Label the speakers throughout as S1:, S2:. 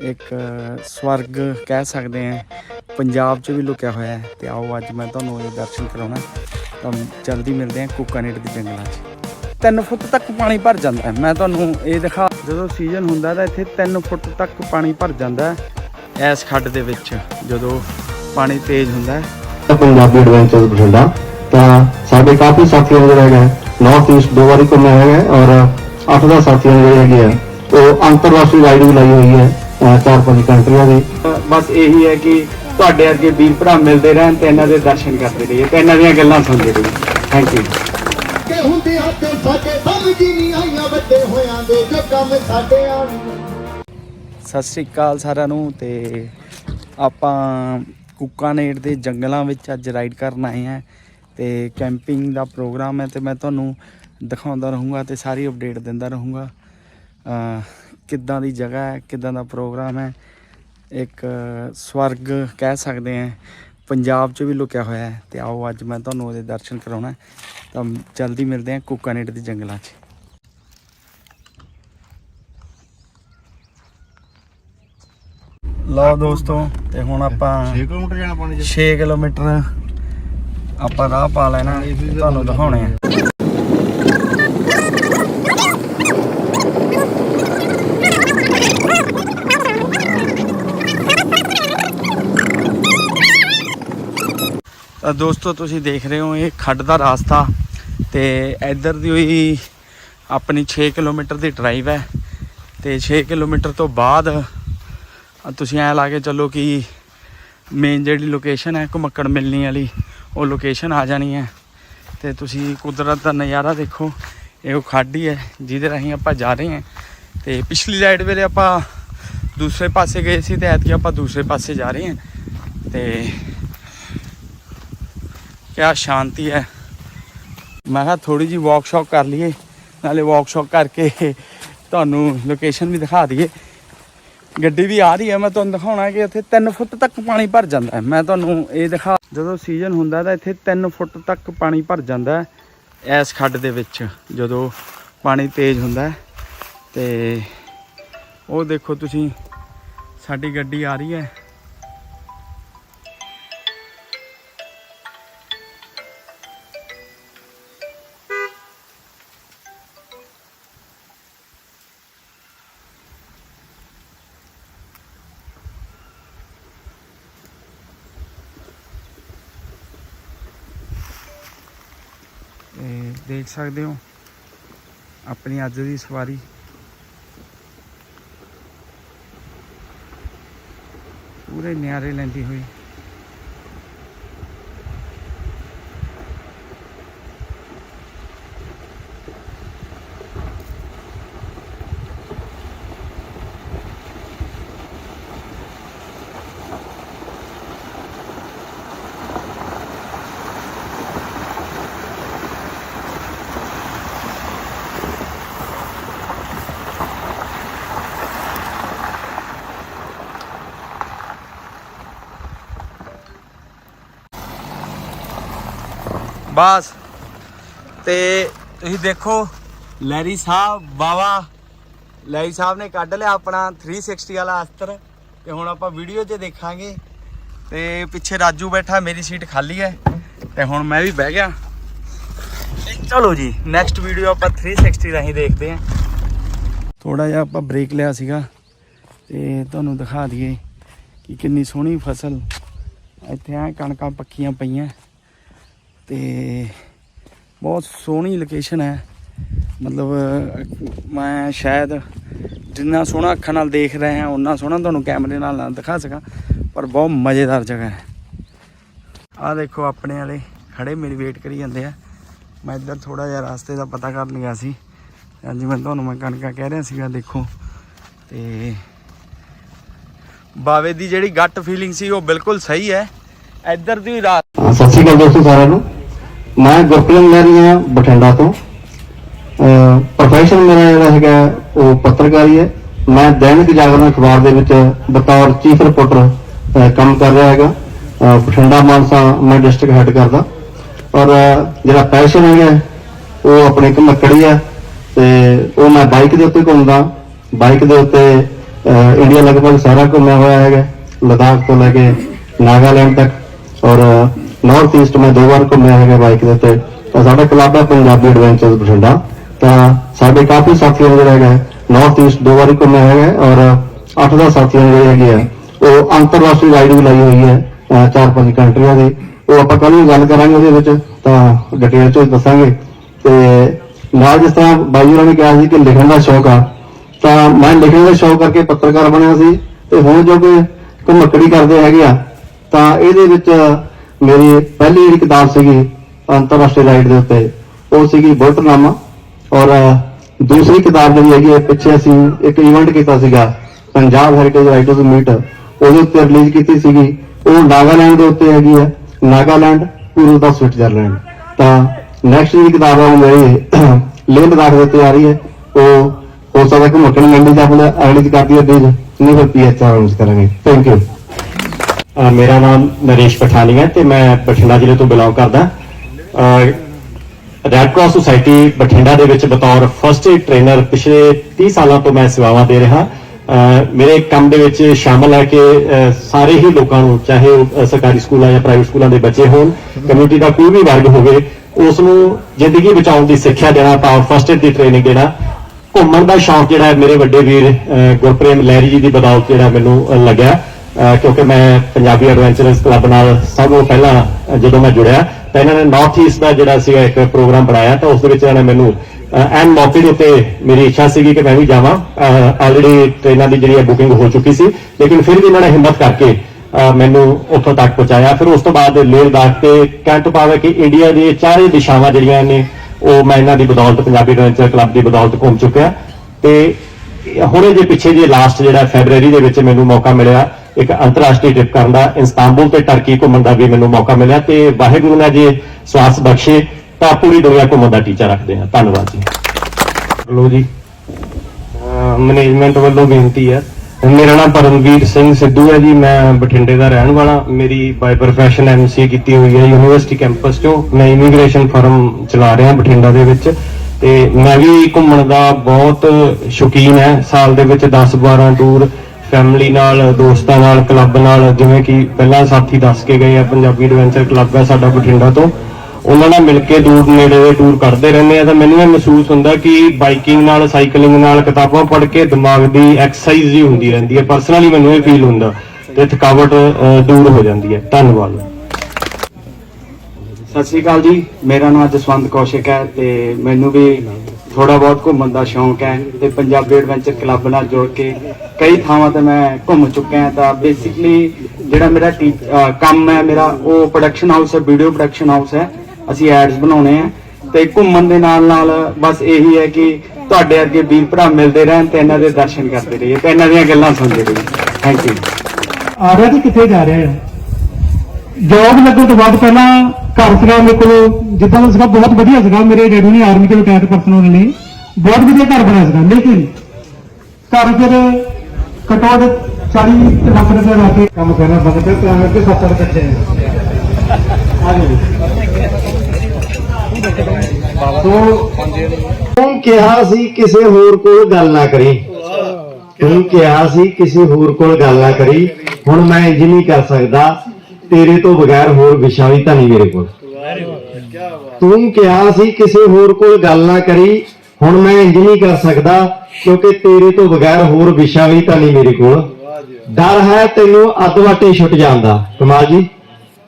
S1: ਇੱਕ ਸਵਰਗ ਕਹਿ ਸਕਦੇ ਆ ਪੰਜਾਬ 'ਚ ਵੀ ਲੁਕਿਆ ਹੋਇਆ ਹੈ। ਤੇ ਆਓ ਅੱਜ ਮੈਂ ਤੁਹਾਨੂੰ ਇਹ ਦਰਸ਼ਨ ਕਰਾਉਣਾ। ਤਾਂ ਜਲਦੀ ਮਿਲਦੇ ਆ ਕੁਕਾਨੇਟ ਦੇ ਜੰਗਲਾਂ 'ਚ। 3 ਫੁੱਟ ਤੱਕ ਪਾਣੀ ਭਰ ਜਾਂਦਾ ਮੈਂ ਤੁਹਾਨੂੰ ਇਹ ਦਿਖਾ ਜਦੋਂ ਸੀਜ਼ਨ ਹੁੰਦਾ ਤਾਂ ਇੱਥੇ 3 ਫੁੱਟ ਤੱਕ ਪਾਣੀ ਭਰ ਜਾਂਦਾ ਹੈ। ਇਸ ਖੱਡ ਦੇ ਵਿੱਚ ਜਦੋਂ ਪਾਣੀ ਤੇਜ਼ ਹੁੰਦਾ
S2: ਪੰਜਾਬੀ ਐਡਵੈਂਚਰਸ ਬਠਿੰਡਾ। ਤਾਂ ਸਾਡੇ ਕਾਫੀ ਸਾਥੀਆਂ ਨੇ ਜਿਹੜਾ ਹੈਗਾ ਨਾਰਥ ਈਸਟ ਦੋ ਵਾਰੀ ਘੁੰਮਿਆ ਹੈਗਾ ਔਰ 8-10 ਸਾਥੀਆਂ ਜਿਹੜੇ ਹੈਗੇ ਆ, ਉਹ ਅੰਤਰਰਾਸ਼ਟਰੀ ਰਾਈਡ ਵੀ ਲਾਈ ਹੋਈ ਹੈ। ਚਾਰ ਪੰਜ ਕੰਟਰੀਆਂ ਦੀ।
S1: ਬਸ ਇਹੀ ਹੈ ਕਿ ਤੁਹਾਡੇ ਅੱਗੇ ਵੀਰ ਭਰਾ ਮਿਲਦੇ ਰਹਿਣ ਤੇ ਇਹਨਾਂ ਦੇ ਦਰਸ਼ਨ ਕਰਦੇ ਰਹੀਏ ਤੇ ਇਹਨਾਂ ਦੀਆਂ ਗੱਲਾਂ ਸੁਣਦੇ ਰਹੀਏ। ਥੈਂਕ ਯੂ
S3: ਕਿ ਹੁੰਦੇ ਹੱਥ ਸਾਡੇ ਸਮਝ ਹੀ ਨਹੀਂ ਆਈਆਂ ਵੱਡੇ ਹੋਇਆਂ ਦੇ ਜੋ ਕੰਮ ਸਾਡੇ ਆਣ
S1: ਸਤਿ ਸ੍ਰੀ ਅਕਾਲ ਸਾਰਿਆਂ ਨੂੰ ਤੇ ਆਪਾਂ ਕੁਕਾਨੇਟ ਦੇ ਜੰਗਲਾਂ ਵਿੱਚ ਅੱਜ ਰਾਈਡ ਕਰਨ ਆਏ ਹਾਂ ਤੇ ਕੈਂਪਿੰਗ ਦਾ ਪ੍ਰੋਗਰਾਮ ਹੈ ਤੇ ਮੈਂ ਤੁਹਾਨੂੰ ਦਿਖਾਉਂਦਾ ਰਹੂੰਗਾ ਤੇ ਸਾਰੀ ਅਪਡੇਟ ਦਿੰਦਾ ਰਹੂੰਗਾ। ਕਿੱਦਾਂ ਦੀ ਜਗ੍ਹਾ ਹੈ ਕਿੱਦਾਂ ਦਾ ਪ੍ਰੋਗਰਾਮ ਹੈ ਇੱਕ ਸਵਰਗ ਕਹਿ ਸਕਦੇ ਆ ਪੰਜਾਬ 'ਚ ਵੀ ਲੁਕਿਆ ਹੋਇਆ ਹੈ ਤੇ ਆਓ ਅੱਜ ਮੈਂ ਤੁਹਾਨੂੰ ਉਹਦੇ ਦਰਸ਼ਨ ਕਰਾਉਣਾ ਤਾਂ ਜਲਦੀ ਮਿਲਦੇ ਹਾਂ ਕੁਕਾਨੇਟ ਦੇ ਜੰਗਲਾਂ 'ਚ। ਲਓ ਦੋਸਤੋ ਤੇ ਹੁਣ ਆਪਾਂ
S2: 6 ਕਿਲੋਮੀਟਰ ਜਾਣਾ ਪਾਣੀ
S1: 6 ਕਿਲੋਮੀਟਰ ਆਪਾਂ ਰਾਹ ਪਾ ਲੈਣਾ ਤੁਹਾਨੂੰ ਦਿਖਾਉਣੇ ਆ। ਤਾਂ ਦੋਸਤੋ, ਤੁਸੀਂ ਦੇਖ ਰਹੇ ਹੋ ਇਹ ਖੱਡ ਦਾ ਰਾਸਤਾ ਤੇ ਇੱਧਰ ਦੀ ਹੋਈ ਆਪਣੀ 6 ਕਿਲੋਮੀਟਰ ਦੀ ਡਰਾਈਵ ਹੈ ਤੇ 6 ਕਿਲੋਮੀਟਰ ਤੋਂ ਬਾਅਦ ਤੁਸੀਂ ਐ ਲਾ ਕੇ ਚੱਲੋ ਕਿ ਮੇਨ ਜਿਹੜੀ ਲੋਕੇਸ਼ਨ ਹੈ ਘੁਮੱਕੜ ਮਿਲਣੀ ਵਾਲੀ, ਉਹ ਲੋਕੇਸ਼ਨ ਆ ਜਾਣੀ ਹੈ ਤੇ ਤੁਸੀਂ ਕੁਦਰਤ ਦਾ ਨਜ਼ਾਰਾ ਦੇਖੋ, ਇਹ ਉਹ ਖੱਡ ਹੀ ਹੈ ਜਿਹਦੇ ਰਾਹੀਂ ਆਪਾਂ ਜਾ ਰਹੇ ਹਾਂ ਤੇ ਪਿਛਲੀ ਰਾਈਡ ਵੇਲੇ ਆਪਾਂ ਦੂਸਰੇ ਪਾਸੇ ਗਏ ਸੀ ਤੇ ਐਤਕੀ ਆਪਾਂ ਦੂਸਰੇ ਪਾਸੇ ਜਾ ਰਹੇ ਹਾਂ ਤੇ ਕਿਆ ਸ਼ਾਂਤੀ ਹੈ। ਮੈਂ ਕਿਹਾ ਥੋੜੀ ਜੀ ਵਾਕ ਸ਼ਾਕ ਕਰ ਲਈਏ, ਨਾਲੇ ਵਾਕ ਸ਼ਾਕ ਕਰਕੇ ਤੁਹਾਨੂੰ ਲੋਕੇਸ਼ਨ ਵੀ ਦਿਖਾ ਦਈਏ। ਗੱਡੀ ਵੀ ਆ ਰਹੀ ਹੈ, ਮੈਂ ਤੁਹਾਨੂੰ ਦਿਖਾਉਣਾ ਕਿ ਇੱਥੇ 3 ਫੁੱਟ ਤੱਕ ਪਾਣੀ ਭਰ ਜਾਂਦਾ ਹੈ। ਮੈਂ ਤੁਹਾਨੂੰ ਇਹ ਦਿਖਾ, ਜਦੋਂ ਸੀਜ਼ਨ ਹੁੰਦਾ ਤਾਂ ਇੱਥੇ 3 ਫੁੱਟ ਤੱਕ ਪਾਣੀ ਭਰ ਜਾਂਦਾ ਹੈ ਇਸ ਖੱਡ ਦੇ ਵਿੱਚ, ਜਦੋਂ ਪਾਣੀ ਤੇਜ਼ ਹੁੰਦਾ ਹੈ। ਤੇ ਉਹ ਦੇਖੋ ਤੁਸੀਂ, ਸਾਡੀ ਗੱਡੀ ਆ ਰਹੀ ਹੈ। ਤੇ ਦੇਖ ਸਕਦੇ ਹੋ ਆਪਣੀ ਅੱਜ ਦੀ ਸਵਾਰੀ। ਪੂਰੇ ਨਿਆਰੇ ਲੈਂਦੀ ਹੋਈ। ਬਸ। ਤੇ ਤੁਸੀਂ ਦੇਖੋ, ਲੈਰੀ ਸਾਹਿਬ, ਬਾਵਾ, ਲੈਰੀ ਸਾਹਿਬ ਨੇ ਕੱਢ ਲਿਆ ਆਪਣਾ 360 ਵਾਲਾ ਅਸਤਰ ਤੇ ਹੁਣ ਆਪਾਂ ਵੀਡੀਓ 'ਚ ਦੇਖਾਂਗੇ। ਤੇ ਪਿੱਛੇ ਰਾਜੂ ਬੈਠਾ, ਮੇਰੀ ਸੀਟ ਖਾਲੀ ਹੈ। ਤੇ ਹੁਣ ਮੈਂ ਵੀ ਬਹਿ ਗਿਆ। ਚਲੋ ਜੀ ਨੈਕਸਟ ਵੀਡੀਓ ਆਪਾਂ 360 ਰਾਹੀਂ ਦੇਖਦੇ ਹਾਂ। ਥੋੜਾ ਜਿਹਾ ਆਪਾਂ ਬ੍ਰੇਕ ਲਿਆ ਸੀਗਾ। ਤੇ ਤੁਹਾਨੂੰ ਦਿਖਾ ਦਈਏ ਕਿ ਕਿੰਨੀ ਸੋਹਣੀ ਫਸਲ ਇੱਥੇ ਆ ਕਣਕਾਂ ਪੱਕੀਆਂ ਪਈਆਂ। ਤੇ ਬਹੁਤ ਸੋਹਣੀ ਲੋਕੇਸ਼ਨ ਹੈ। ਮਤਲਬ, ਮੈਂ ਸ਼ਾਇਦ ਜਿੰਨਾ ਸੋਹਣਾ ਅੱਖਾਂ ਨਾਲ ਦੇਖ ਰਹੇ ਹਾਂ ਉਨਾ ਸੋਹਣਾ ਤੁਹਾਨੂੰ ਕੈਮਰੇ ਨਾਲ ਨਾ ਦਿਖਾ ਸਕਾਂ, ਪਰ ਬਹੁਤ ਮਜ਼ੇਦਾਰ ਜਗ੍ਹਾ ਹੈ। ਆਹ ਦੇਖੋ, ਆਪਣੇ ਵਾਲੇ ਖੜੇ ਮੇਰੀ ਵੇਟ ਕਰੀ ਜਾਂਦੇ ਆ। ਮੈਂ ਇੱਧਰ ਥੋੜਾ ਜਿਹਾ ਰਾਸਤੇ ਦਾ ਪਤਾ ਕਰਨ ਲਿਆ ਸੀ। ਹਾਂਜੀ, ਮੈਂ ਤੁਹਾਨੂੰ ਮੈਂ ਕਣਕਾਂ ਕਹਿ ਰਿਹਾ ਸੀਗਾ, ਦੇਖੋ। ਤੇ ਬਾਵੇ ਦੀ ਜਿਹੜੀ ਗੱਟ ਫੀਲਿੰਗ ਸੀ, ਉਹ ਬਿਲਕੁਲ ਸਹੀ ਹੈ। ਇੱਧਰ ਦੀ ਰਾਤ
S2: ਸਤਿ ਸ਼੍ਰੀ ਅਕਾਲ ਦੋਸਤੋ ਸਾਰਿਆਂ ਨੂੰ। ਮੈਂ ਗੁਰਪ੍ਰੀਤ ਮਹਿਰੀ ਹਾਂ ਬਠਿੰਡਾ ਤੋਂ। ਪ੍ਰੋਫੈਸ਼ਨ ਮੇਰਾ ਜਿਹੜਾ ਹੈਗਾ, ਉਹ ਪੱਤਰਕਾਰੀ ਹੈ। ਮੈਂ ਦੈਨਿਕ ਜਾਗਰਣ ਅਖਬਾਰ ਦੇ ਵਿੱਚ ਬਤੌਰ ਚੀਫ ਰਿਪੋਰਟਰ ਕੰਮ ਕਰ ਰਿਹਾ ਹੈਗਾ। ਬਠਿੰਡਾ ਮਾਨਸਾ ਮੈਂ ਡਿਸਟ੍ਰਿਕਟ ਹੈਡ ਕਰਦਾ। ਔਰ ਜਿਹੜਾ ਪੈਸ਼ਨ ਹੈਗਾ, ਉਹ ਆਪਣੇ ਇੱਕ ਮੱਕੜੀ ਹੈ। ਤੇ ਉਹ ਮੈਂ ਬਾਈਕ ਦੇ ਉੱਤੇ ਘੁੰਮਦਾ। ਬਾਈਕ ਦੇ ਉੱਤੇ ਇੰਡੀਆ ਲਗਭਗ ਸਾਰਾ ਘੁੰਮਿਆ ਹੋਇਆ ਹੈਗਾ। ਲਦਾਖ ਤੋਂ ਲੈ ਕੇ ਨਾਗਾਲੈਂਡ ਤੱਕ। ਔਰ ਨਾਰਥ ਈਸਟ ਮੈਂ ਦੋ ਵਾਰ ਘੁੰਮਿਆ ਹੈਗਾ ਬਾਈਕ ਦੇ ਉੱਤੇ। ਤਾਂ ਸਾਡਾ ਕਲੱਬ ਹੈ ਪੰਜਾਬੀ ਐਡਵੈਂਚਰਸ ਬਠਿੰਡਾ। ਤਾਂ ਸਾਡੇ ਕਾਫੀ ਸਾਥੀਆਂ ਨੇ ਜਿਹੜਾ ਹੈਗਾ ਨਾਰਥ ਈਸਟ ਦੋ ਵਾਰੀ ਘੁੰਮਿਆ ਹੈਗਾ ਔਰ 8-10 ਸਾਥੀਆਂ ਜਿਹੜੇ ਹੈਗੇ ਆ, ਉਹ ਅੰਤਰਰਾਸ਼ਟਰੀ ਰਾਈਡ ਵੀ ਲਾਈ ਹੋਈ ਹੈ ਚਾਰ ਪੰਜ ਕੰਟਰੀਆਂ ਦੀ। ਉਹ ਆਪਾਂ ਕੱਲ ਨੂੰ ਗੱਲ ਕਰਾਂਗੇ ਉਹਦੇ ਵਿੱਚ, ਤਾਂ ਡਿਟੇਲ ਚ ਦੱਸਾਂਗੇ। ਤੇ ਨਾਲ ਜਿਸ ਤਰ੍ਹਾਂ ਬਾਈ ਹੋਰਾਂ ਨੇ ਕਿਹਾ ਸੀ ਕਿ ਲਿਖਣ ਦਾ ਸ਼ੌਕ ਆ, ਤਾਂ ਮੈਂ ਲਿਖਣ ਦਾ ਸ਼ੌਕ ਕਰਕੇ ਪੱਤਰਕਾਰ ਬਣਿਆ ਸੀ। ਤੇ ਹੁਣ ਜੋ ਕਿ ਘੁੰਮਕੜੀ ਕਰਦੇ ਹੈਗੇ ਆ, ਤਾਂ ਇਹਦੇ ਵਿੱਚ ਮੇਰੀ ਪਹਿਲੀ ਜਿਹੜੀ ਕਿਤਾਬ ਸੀਗੀ ਅੰਤਰਰਾਸ਼ਟਰੀ ਰਾਈਡ ਦੇ ਉੱਤੇ, ਉਹ ਸੀਗੀ ਬੁਲਟਨਾਮਾ ਔਰ ਦੂਸਰੀ ਕਿਤਾਬ ਜਿਹੜੀ ਹੈਗੀ ਹੈ, ਪਿੱਛੇ ਅਸੀਂ ਇੱਕ ਇਵੈਂਟ ਕੀਤਾ ਸੀਗਾ, ਪੰਜਾਬ ਹੈਰੀਟੇਜ ਰਾਈਟਰਸ ਮੀਟ ਉਹਦੇ ਉੱਤੇ ਰਿਲੀਜ਼ ਕੀਤੀ ਸੀਗੀ। ਉਹ ਨਾਗਾਲੈਂਡ ਦੇ ਉੱਤੇ ਹੈਗੀ ਹੈ, ਨਾਗਾਲੈਂਡ ਪੂਰਬ ਦਾ ਸਵਿਟਜ਼ਰਲੈਂਡ। ਤਾਂ ਨੈਕਸਟ ਜਿਹੜੀ ਕਿਤਾਬ ਹੈ, ਉਹ ਮੇਰੀ ਲੇਹ ਲਦਾਖ ਦੇ ਉੱਤੇ ਆ ਰਹੀ ਹੈ। ਉਹ ਹੋ ਸਕਦਾ ਕਿ ਮੱਕੜ ਮੰਡੀ ਚ ਆਪਣੇ ਅਗਲੀ ਚ ਕਰਦੀ ਹੈ ਡੇਜ ਨਹੀਂ ਫਿਰ ਪੀਐਚਆਰ ਵਿੱਚ ਕਰਾਂਗੇ। ਥੈਂਕ ਯੂ
S4: ਮੇਰਾ ਨਾਮ ਨਰੇਸ਼ ਪਠਾਨੀ ਹੈ ਤੇ ਮੈਂ ਬਠਿੰਡਾ ਜ਼ਿਲ੍ਹੇ ਤੋਂ ਬਿਲੋਂਗ ਕਰਦਾ। ਰੈਡ ਕਰਾਸ ਸੁਸਾਇਟੀ ਬਠਿੰਡਾ ਦੇ ਵਿੱਚ ਬਤੌਰ ਫਰਸਟ ਏਡ ਟ੍ਰੇਨਰ ਪਿਛਲੇ 30 ਸਾਲਾਂ ਤੋਂ ਮੈਂ ਸੇਵਾਵਾਂ ਦੇ ਰਿਹਾ। ਮੇਰੇ ਕੰਮ ਦੇ ਵਿੱਚ ਸ਼ਾਮਲ ਹੈ ਕਿ ਸਾਰੇ ਹੀ ਲੋਕਾਂ ਨੂੰ, ਚਾਹੇ ਉਹ ਸਰਕਾਰੀ ਸਕੂਲਾਂ ਜਾਂ ਪ੍ਰਾਈਵੇਟ ਸਕੂਲਾਂ ਦੇ ਬੱਚੇ ਹੋਣ ਕਮਿਊਨਿਟੀ ਦਾ ਕੋਈ ਵੀ ਵਰਗ ਹੋਵੇ, ਉਸ ਨੂੰ ਜ਼ਿੰਦਗੀ ਬਚਾਉਣ ਦੀ ਸਿੱਖਿਆ ਦੇਣਾ ਤਾਂ ਫਰਸਟ ਏਡ ਦੀ ਟ੍ਰੇਨਿੰਗ ਦੇਣਾ। ਘੁੰਮਣ ਦਾ ਸ਼ੌਂਕ ਜਿਹੜਾ ਮੇਰੇ ਵੱਡੇ ਵੀਰ ਗੁਰਪ੍ਰੇਮ ਲਹਿਰੀ ਜੀ ਦੀ ਬਦੌਲਤ ਜਿਹੜਾ ਮੈਨੂੰ ਲੱਗਿਆ। ਕਿਉਂਕਿ ਮੈਂ ਪੰਜਾਬੀ ਐਡਵੈਂਚਰਸ ਕਲੱਬ ਨਾਲ ਸਭ ਤੋਂ ਪਹਿਲਾਂ ਜਦੋਂ ਮੈਂ ਜੁੜਿਆ ਤਾਂ ਇਹਨਾਂ ਨੇ ਨਾਰਥ ਈਸਟ ਦਾ ਜਿਹੜਾ ਸੀਗਾ ਇੱਕ ਪ੍ਰੋਗਰਾਮ ਬਣਾਇਆ ਤਾਂ ਉਸ ਦੇ ਵਿੱਚ ਇਹਨਾਂ ਨੇ ਮੈਨੂੰ ਅਹ, ਐਨ ਮੌਕੇ ਦੇ ਉੱਤੇ ਮੇਰੀ ਇੱਛਾ ਸੀਗੀ ਕਿ ਮੈਂ ਵੀ ਜਾਵਾਂ। ਆਲਰੇਡੀ ਟ੍ਰੇਨਾਂ ਦੀ ਜਿਹੜੀ ਬੁਕਿੰਗ ਹੋ ਚੁੱਕੀ ਸੀ ਲੇਕਿਨ ਫਿਰ ਵੀ ਇਹਨਾਂ ਨੇ ਹਿੰਮਤ ਕਰਕੇ ਮੈਨੂੰ ਉੱਥੋਂ ਤੱਕ ਪਹੁੰਚਾਇਆ। ਫਿਰ ਉਸ ਤੋਂ ਬਾਅਦ ਲੇਹ ਲਦਾਖ ਤੇ ਕਹਿਣ ਤੋਂ ਭਾਵ ਕਿ ਇੰਡੀਆ ਦੇ ਚਾਰੇ ਦਿਸ਼ਾਵਾਂ ਜਿਹੜੀਆਂ ਨੇ ਉਹ ਮੈਂ ਇਹਨਾਂ ਦੀ ਬਦੌਲਤ ਪੰਜਾਬੀ ਐਡਵੈਂਚਰ ਕਲੱਬ ਦੀ ਬਦੌਲਤ ਘੁੰਮ ਚੁੱਕਿਆ। ਤੇ ਹੁਣੇ ਜੇ ਪਿੱਛੇ ਜੇ ਲਾਸਟ ਜਿਹੜਾ ਫੈਬਰੂਅਰੀ ਦੇ ਵਿੱਚ ਮੈਨੂੰ ਮੌਕਾ ਮਿਲਿਆ ਇੱਕ ਅੰਤਰਰਾਸ਼ਟਰੀ ਟ੍ਰਿਪ ਕਰਨ ਦਾ ਇਸਤਾਂਬੁਲ ਤੇ ਟਰਕੀ ਘੁੰਮਣ ਦਾ ਵੀ ਮੈਨੂੰ ਮੌਕਾ ਮਿਲਿਆ ਤੇ ਵਾਹਿਗੁਰੂ ਨੇ ਜੇ ਸਵਾਸ ਬਖਸ਼ੇ ਤਾਂ ਪੂਰੀ ਦੁਨੀਆ ਘੁੰਮਣ ਦਾ ਟੀਚਾ ਰੱਖਦੇ ਹਾਂ। ਧੰਨਵਾਦ ਜੀ।
S5: ਲੋ ਜੀ। ਮੈਨੇਜਮੈਂਟ ਵੱਲੋਂ ਬੇਨਤੀ ਹੈ। ਮੇਰਾ ਨਾਮ ਪਰਮਵੀਰ ਸਿੰਘ ਸਿੱਧੂ ਹੈ ਜੀ। ਮੈਂ ਬਠਿੰਡੇ ਦਾ ਰਹਿਣ ਵਾਲਾ। ਮੇਰੀ ਬਾਈ ਪ੍ਰੋਫੈਸ਼ਨ ਐਮਸੀਏ ਕੀਤੀ ਹੋਈ ਹੈ ਯੂਨੀਵਰਸਿਟੀ ਕੈਂਪਸ ਤੋਂ ਮੈਂ ਇਮੀਗ੍ਰੇਸ਼ਨ ਫਰਮ ਚਲਾ ਰਿਹਾ ਬਠਿੰਡਾ ਦੇ ਵਿੱਚ। ਤੇ ਮੈਂ ਵੀ ਘੁੰਮਣ ਦਾ ਬਹੁਤ ਸ਼ੌਕੀਨ ਹੈ। ਸਾਲ ਦੇ ਵਿੱਚ 10-12 ਟੂਰ ਫੈਮਿਲੀ ਨਾਲ, ਦੋਸਤਾਂ ਨਾਲ, ਕਲੱਬ ਨਾਲ, ਜਿਵੇਂ ਕਿ ਪਹਿਲਾਂ ਸਾਥੀ ਦੱਸ ਕੇ ਗਏ ਆ, ਪੰਜਾਬੀ ਐਡਵੈਂਚਰ ਕਲੱਬ ਹੈ ਸਾਡਾ ਬਠਿੰਡਾ ਤੋਂ। ਉਹਨਾਂ ਨਾਲ ਮਿਲ ਕੇ ਦੂਰ ਨੇੜੇ ਦੇ ਟੂਰ ਕਰਦੇ ਰਹਿੰਦੇ ਆ ਤਾਂ ਮੈਨੂੰ ਇਹ ਮਹਿਸੂਸ ਹੁੰਦਾ ਕਿ ਬਾਈਕਿੰਗ ਨਾਲ ਸਾਈਕਲਿੰਗ ਨਾਲ, ਕਿਤਾਬਾਂ ਪੜ੍ਹ ਕੇ ਦਿਮਾਗ ਦੀ ਐਕਸਰਸਾਈਜ਼ ਹੀ ਹੁੰਦੀ ਰਹਿੰਦੀ ਹੈ ਪਰਸਨਲੀ ਮੈਨੂੰ ਇਹ ਫੀਲ ਹੁੰਦਾ ਤੇ ਥਕਾਵਟ ਦੂਰ ਹੋ ਜਾਂਦੀ ਹੈ ਧੰਨਵਾਦ।
S6: ਸਤਿ ਸ਼੍ਰੀ ਅਕਾਲ ਜੀ। ਮੇਰਾ ਨਾਮ ਜਸਵੰਤ ਕੌਸ਼ਿਕ ਹੈ ਤੇ ਮੈਨੂੰ ਵੀ ਥੋੜਾ ਬਹੁਤ ਘੁੰਮਣ ਦਾ ਸ਼ੌਂਕ ਹੈ ਤੇ ਪੰਜਾਬੀ ਐਡਵੈਂਚਰ ਕਲੱਬ ਨਾਲ ਜੁੜ ਕੇ ਕਈ ਥਾਵਾਂ ਤੇ ਮੈਂ ਘੁੰਮ ਚੁੱਕਿਆ ਹਾਂ ਤਾਂ ਬੇਸਿਕਲੀ ਜਿਹੜਾ ਮੇਰਾ ਕੰਮ ਹੈ, ਮੇਰਾ ਉਹ ਪ੍ਰੋਡਕਸ਼ਨ ਹਾਊਸ ਹੈ ਵੀਡੀਓ ਪ੍ਰੋਡਕਸ਼ਨ ਹਾਊਸ ਹੈ। ਅਸੀਂ ਐਡਸ ਬਣਾਉਣੇ ਆ ਤੇ ਘੁੰਮਣ ਦੇ ਨਾਲ ਨਾਲ ਬਸ ਇਹੀ ਹੈ ਕਿ ਤੁਹਾਡੇ ਅੱਗੇ ਵੀਰ ਭਰਾ ਮਿਲਦੇ ਰਹਿਣ ਤੇ ਇਹਨਾਂ ਦੇ ਦਰਸ਼ਨ ਕਰਦੇ ਰਹੀਏ ਤੇ ਇਹਨਾਂ ਦੀਆਂ ਗੱਲਾਂ ਸੁਣਦੇ ਰਹੀਏ। ਥੈਂਕ ਯੂ
S7: ਆ ਜੀ ਕਿੱਥੇ ਜਾ ਰਿਹਾ ਹੈ? ਜੌਬ ਲੱਗਣ ਤੋਂ ਬਾਅਦ ਪਹਿਲਾਂ ਘਰ ਸੀਗਾ, ਮੇਰੇ ਕੋਲ ਜਿੱਦਾਂ ਦਾ ਸੀਗਾ, ਬਹੁਤ ਵਧੀਆ ਸੀਗਾ। ਮੇਰੇ ਡੈਡੀ ਨੇ ਆਰਮੀ ਦੇ ਰਿਟਾਇਰਡ ਪਰਸਨ ਹੋਣ ਬਹੁਤ ਵਧੀਆ ਘਰ ਬਣਾਇਆ ਸੀਗਾ ਲੇਕਿਨ ਘਰ ਫਿਰ ਕਟੋੜ 40 ਲੱਖ ਰੁਪਏ ਲਾ ਕੇ। ਕੰਮ ਕਰਨਾ ਬੰਦ ਕਰ, ਤਾਂ ਕਰਕੇ 70 ਇਕੱਠੇ ਆ। ਗਏ
S8: ਤੂੰ ਕਿਹਾ ਸੀ ਕਿਸੇ ਹੋਰ ਕੋਲ ਗੱਲ ਨਾ ਕਰੀ। ਤੂੰ ਕਿਹਾ ਸੀ ਕਿਸੇ ਹੋਰ ਕੋਲ ਗੱਲ ਨਾ ਕਰੀ। ਹੁਣ ਮੈਂ ਇੰਜ ਨਹੀਂ ਕਰ ਸਕਦਾ। ਤੇਰੇ ਤੋਂ ਬਗੈਰ ਹੋਰ ਵਿਸ਼ਾ ਵੀ ਤਾਂ ਨਹੀਂ ਮੇਰੇ ਕੋਲ। ਤੂੰ ਕਿਹਾ ਸੀ ਕਿਸੇ ਹੋਰ ਕੋਲ ਗੱਲ ਨਾ ਕਰੀ, ਹੁਣ ਮੈਂ ਇੰਜ ਨਹੀਂ ਕਰ ਸਕਦਾ, ਕਿਉਂਕਿ ਤੇਰੇ ਤੋਂ ਬਗੈਰ ਹੋਰ ਵਿਸ਼ਾ ਵੀ ਤਾਂ ਨਹੀਂ ਮੇਰੇ ਕੋਲ। ਡਰ ਹੈ ਤੈਨੂੰ ਅੱਧ ਵਾਟੇ ਛੁੱਟ ਜਾਂਦਾ ਕਮਾਲ ਜੀ।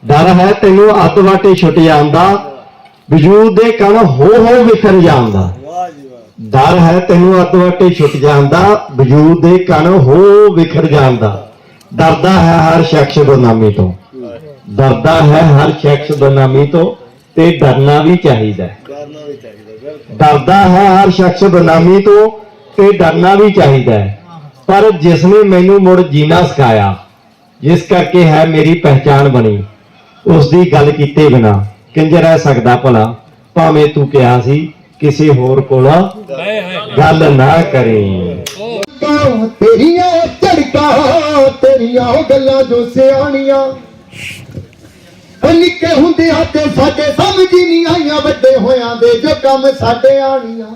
S8: ਡਰ ਹੈ ਤੈਨੂੰ ਅੱਧ ਵਾਟੇ ਛੁੱਟ ਜਾਂਦਾ ਵਜੂਦ ਦੇ ਕਣ ਹੋ ਹੋ ਵਿਖਰ ਜਾਂਦਾ ਡਰ ਹੈ ਤੈਨੂੰ ਅੱਧ ਵਾਟੇ ਛੁੱਟ ਜਾਂਦਾ ਵਜੂਦ ਦੇ ਕਣ ਹੋ ਵਿਖਰ ਜਾਂਦਾ ਡਰਦਾ ਹੈ ਹਰ ਸ਼ਖਸ ਬਦਨਾਮੀ ਤੋਂ। ਡਰਦਾ ਹੈ ਹਰ ਸ਼ਖਸ ਬਦਨਾਮੀ ਤੋਂ ਤੇ ਡਰਨਾ ਵੀ ਚਾਹੀਦਾ ਹੈ। ਡਰਦਾ ਹੈ ਹਰ ਸ਼ਖਸ ਬਦਨਾਮੀ ਤੋਂ ਤੇ ਡਰਨਾ ਵੀ ਚਾਹੀਦਾ ਹੈ। ਪਰ ਜਿਸ ਨੇ ਮੈਨੂੰ ਮੁੜ ਜੀਣਾ ਸਿਖਾਇਆ ਜਿਸ ਕਰਕੇ ਹੈ ਮੇਰੀ ਪਹਿਚਾਨ ਬਣੀ ਉਸ ਦੀ ਗੱਲ ਕੀਤੇ ਬਿਨਾ ਕਿੰਜ ਰਹਿ ਸਕਦਾ ਭਲਾ? ਭਾਵੇਂ ਤੂੰ ਕਿਹਾ ਸੀ ਕਿਸੇ ਹੋਰ ਕੋਲ ਗੱਲ ਨਾ ਕਰੀ।
S3: ਤੇਰੀਆਂ ਝੜਕਾਂ ਤੇਰੀਆਂ ਗੱਲਾਂ ਜੋ ਸਿਆਣੀਆਂ। ਉਹ ਨਿੱਕੇ ਹੁੰਦੇ ਹੱਥੇ ਸਾਡੇ ਸਮਝ ਹੀ ਨਹੀਂ ਆਈਆਂ, ਵੱਡੇ ਹੋਇਆਂ ਦੇ ਜੋ ਕੰਮ ਸਾਡੇ ਆਣੀਆਂ।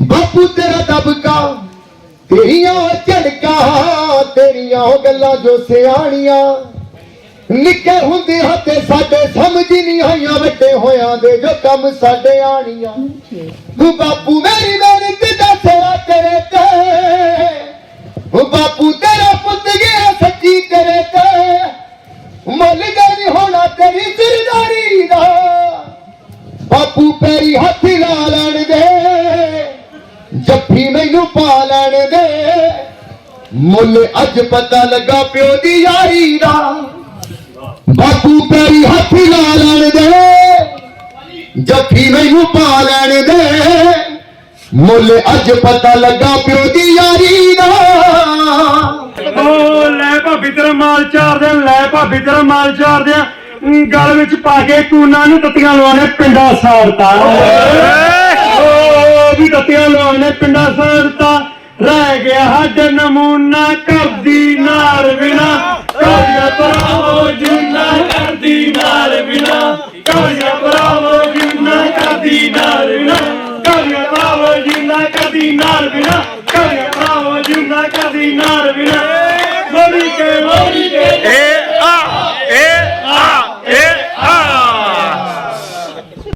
S3: ਬਾਪੂ ਤੇਰਾ ਦਬਕਾ, ਤੇਰੀਆਂ ਝੜਕਾਂ ਤੇਰੀਆਂ ਉਹ ਗੱਲਾਂ ਜੋ ਸਿਆਣੀਆਂ। ਨਿੱਕੇ ਹੁੰਦੇ ਹੱਥੇ ਸਾਡੇ ਸਮਝ ਹੀ ਨਹੀਂ ਆਈਆਂ, ਵੱਡੇ ਹੋਇਆਂ ਦੇ ਜੋ ਕੰਮ ਸਾਡੇ ਆਣੀਆਂ। ਤੂੰ ਬਾਪੂ ਮੇਰੀ ਮਿਹਨਤ ਦਾ ਸਿਰਾ ਤੇਰੇ ਤੇ। ਉਹ ਬਾਪੂ ਤੇਰਾ ਪੁੱਤ ਗਿਆ ਸੱਚੀ ਕਰੇ ਤੇ। ਮੁੱਲ ਦਾ ਨਹੀਂ ਹੋਣਾ ਦਾ। ਬਾਪੂ ਪੈਰੀ ਹੱਥ ਲਾ ਲੈਣ ਦੇ। ਜੱਫੀ ਮੈਨੂੰ ਪਾ ਲੈਣ ਦੇ। ਮੁੱਲ ਅੱਜ ਪਤਾ ਲੱਗਾ ਪਿਓ ਦੀ ਯਾਰੀ ਦਾ। ਬਾਪੂ ਪੈਰੀ ਹੱਥ ਲਾ ਲੈਣ ਦੇ। ਜੱਫੀ ਮੈਨੂੰ ਪਾ ਲੈਣ ਦੇ। ਮੁੱਲ ਅੱਜ ਪਤਾ ਲੱਗਾ ਪਿਓ ਦੀ ਯਾਰੀ ਦਾ।
S5: ਓ ਲੈ ਭਾਬੀ ਤੇਰਾ ਮਾਲ ਚਾਰ ਦੇ ਲੈ ਭਾਬੀ ਤੇਰਾ ਮਾਲ ਚਾਰ ਦੇ ਗਲ ਵਿੱਚ ਪਾ ਕੇ ਕੂਨਾ ਨੂੰ ਤੱਤੀਆਂ ਲਵਾਣੇ ਪਿੰਡਾ ਸਾੜਤਾ ਓ ਵੀ ਤੱਤੀਆਂ ਲਵਾਣੇ ਪਿੰਡਾ ਸਾੜਤਾ ਰਹਿ ਗਿਆ ਹੱਡ ਨਮੂਨਾ ਕਰਦੀ ਨਾਰ ਬਿਨਾ।